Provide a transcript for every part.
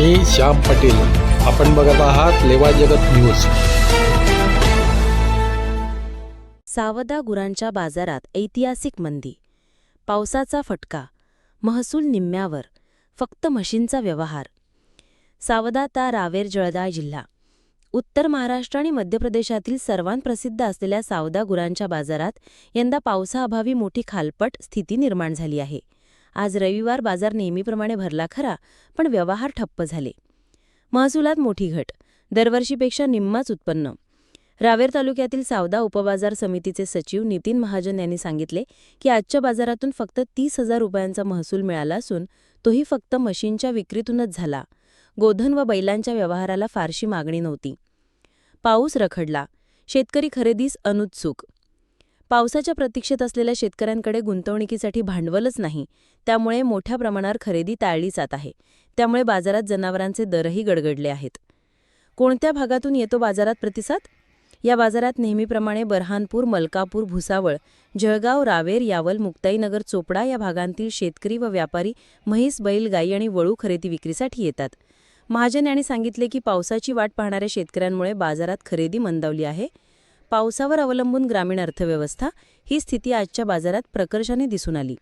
मी श्याम पटेल. आपण बघत आहात लेवा जगत न्यूज. सावदा गुरांच्या बाजारात ऐतिहासिक मंदी. पावसाचा फटका. महसूल निम्म्यावर. फक्त म्हशींचा व्यवहार. सावदा ता रावेर जळदा जिल्हा. उत्तर महाराष्ट्र आणि मध्य प्रदेशातील सर्वांत प्रसिद्ध असलेल्या सावदा गुरांच्या बाजारात यंदा पावसाअभावी मोठी खालपट स्थिती निर्माण झाली आहे. आज रविवार बाजार नेहमीप्रमाणे भरला खरा पण व्यवहार ठप्प झाले. महसुलात मोठी घट दरवर्षीपेक्षा निम्माच उत्पन्न. रावेर तालुक्यातील सावदा उपबाजार समितीचे सचिव नितीन महाजन यांनी सांगितले की आजच्या बाजारातून फक्त तीस हजार रुपयांचा महसूल मिळाला असून तोही फक्त मशीनच्या विक्रीतूनच झाला. गोधन व बैलांच्या व्यवहाराला फारशी मागणी नव्हती. पाऊस रखडला. शेतकरी खरेदीस अनुत्सुक पावसाच्या प्रतीक्षेत असलेल्या शेतकऱ्यांकडे गुंतवणुकीसाठी भांडवलच नाही. त्यामुळे मोठ्या प्रमाणावर खरेदी टाळली जात आहे. त्यामुळे बाजारात जनावरांचे दरही गडगडले आहेत. कोणत्या भागातून येतो बाजारात प्रतिसाद? या बाजारात नेहमीप्रमाणे बरहानपूर मलकापूर भुसावळ जळगाव रावेर यावल मुक्ताईनगर चोपडा या भागांतील शेतकरी व व्यापारी म्हैस बैल गाई आणि वळू खरेदी विक्रीसाठी येतात. महाजन यांनी सांगितले की पावसाची वाट पाहणाऱ्या शेतकऱ्यांमुळे बाजारात खरेदी मंदावली आहे. पावसावर अवलंबून ग्रामीण अर्थव्यवस्था ही स्थिती आजच्या बाजारात प्रकर्षाने दिसून आली.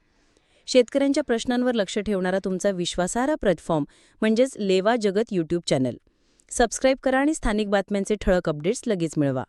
शेतकऱ्यांच्या प्रश्नांवर लक्ष ठेवणारा तुमचा विश्वासार्ह प्लॅटफॉर्म म्हणजेच लेवा जगत यूट्यूब चॅनल सबस्क्राईब करा आणि स्थानिक बातम्यांचे ठळक अपडेट्स लगेच मिळवा.